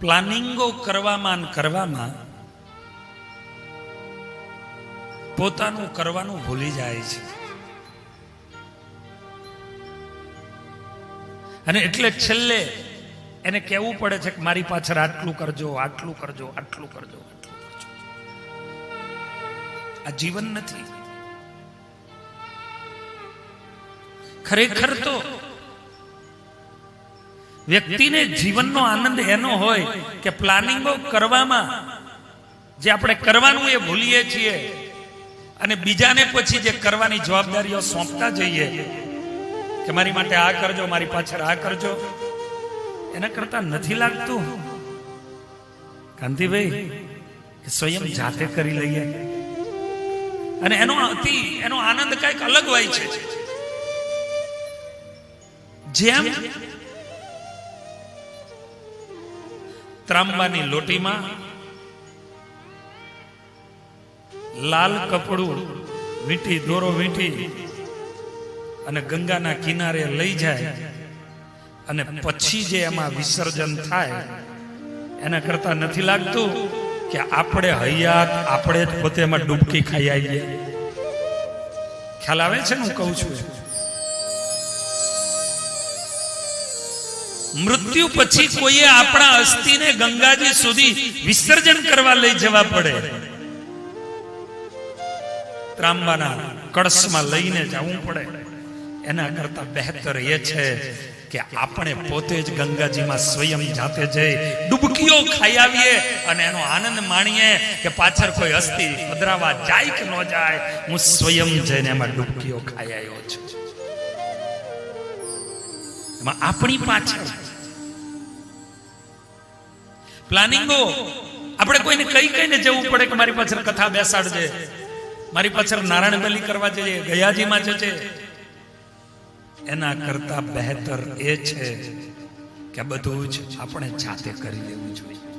પ્લાનિંગો કરવામાં કરવામાં પોતાનું કરવાનું ભૂલી જાય છે. અને એટલે છેલ્લે એને કહેવું પડે છે કે મારી પાછળ આટલું કરજો આટલું કરજો આટલું કરજો આટલું કરજો. આ જીવન નથી. ખરેખર તો વ્યક્તિને જીવનનો આનંદ એનો હોય કે પ્લાનિંગો કરવામાં, જે આપણે કરવાનું એ ભૂલીએ છીએ અને બીજાને પછી જે કરવાની જવાબદારીઓ સોંપતા જઈએ, કે મારી માટે આ કરજો, મારી પાછળ આ કરજો, એના કરતા નથી લાગતું. કે સ્વયં જાતે કરી લઈએ. અને એનો અતિ, એનો આનંદ કંઈક અલગ હોય છે. જેમ ત્રાંબાની લોટીમાં લાલ કપડું વીંટી દોરો વીંટી અને ગંગાના કિનારે લઈ જાય અને પછી જે એમાં વિસર્જન થાય, એના કરતા નથી લાગતું કે આપણે હૈયાત, આપણે જ પોતે એમાં ડૂબકી ખાઈ આવીએ. ખ્યાલ આવે છે ને હું કહું છું? મૃત્યુ પછી કોઈએ આપણા અસ્થિને ગંગાજી સુધી વિસર્જન કરવા લઈ જવા પડે. ત્રાંબાના કળશમાં લઈને જવું પડે. એના કરતા બહેતર એ છે કે આપણે પોતે જ ગંગાજીમાં સ્વયં જાતે જઈ ડૂબકીઓ ખાઈ આવીએ અને એનો આનંદ માણીએ કે પાછળ કોઈ અસ્થિ પધરાવા જાય કે ન જાય, હું સ્વયં જઈને એમાં ડૂબકીઓ ખાઈ આવ્યો છું. આપણી પાછળ. પ્લાનિંગો આપણે કોઈને કઈ કઈને જવું પડે કે મારી પાછળ કથા બેસાડજે. મારી પાછળ નારાયણ બલી કરવા જઈએ, ગયાજીમાં જજે. એના કરતા બહેતર એ છે કે બધું જ આપણે જાતે કરી લેવું જોઈએ.